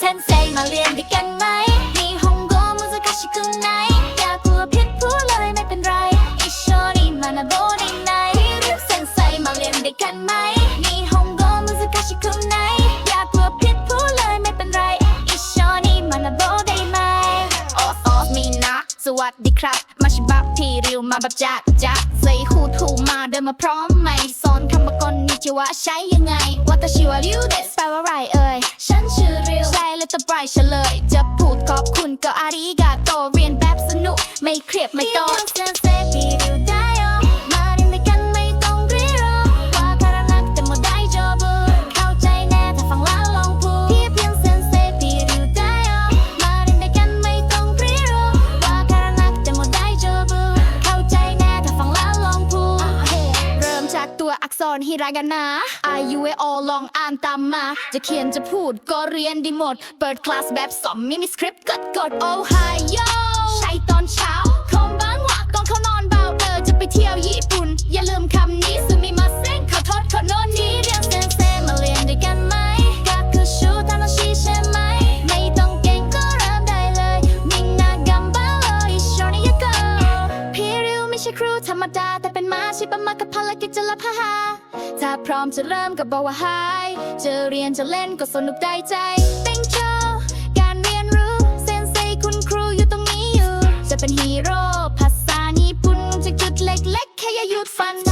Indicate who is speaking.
Speaker 1: เซนเซมาเรียนด้วยกันไหมมีฮงโกมุซากาชิคุไหนอย่ากลัวผิดผู้เลยไม่เป็นไรอิโชนิมานาโบนิไนเรียกเซนเซมาเรียนด้วยกันไหมมีฮงโกมุซากาชิคุไหนอย่ากลัวผิดผู้เลยไม่เป็นไรอิโชนิมานาโบได้ไหมออฟออฟมีนะสวัสดีครับ มาชิบับทีริวมาบับจักจักเส่หูถูมาเดินมาพร้อมไหมสอนคำบกลนิจิวะใช้ยังไงวัตชิวาริวเดสแปลว่าไรเอ่ยฉันชื่อ บายเฉลย จะพูดขอบคุณก็อาริกาโตเรียนแบบสนุก ไม่เครียดไม่โตเซ ษรฮิรากานะอายุเออลองอ่านตามมา จะเขียนจะพูดก็เรียนดีหมด เปิดคลาสแบบสอมมิมิสคริปต์กดกดโอไฮโอ ครูธรรมดา แต่เป็นมาชิปะมากับภารกิจจะพาหาถ้าพร้อมจะเริ่มก็บอกว่าไฮจะเรียนจะเล่นก็สนุกได้ใจ Thank you การเรียนรู้เซนเซคุณครูอยู่ตรงนี้อยู่ จะเป็นฮีโร่ภาษาญี่ปุ่นจากจุดเล็กๆแค่อย่าหยุดฟัน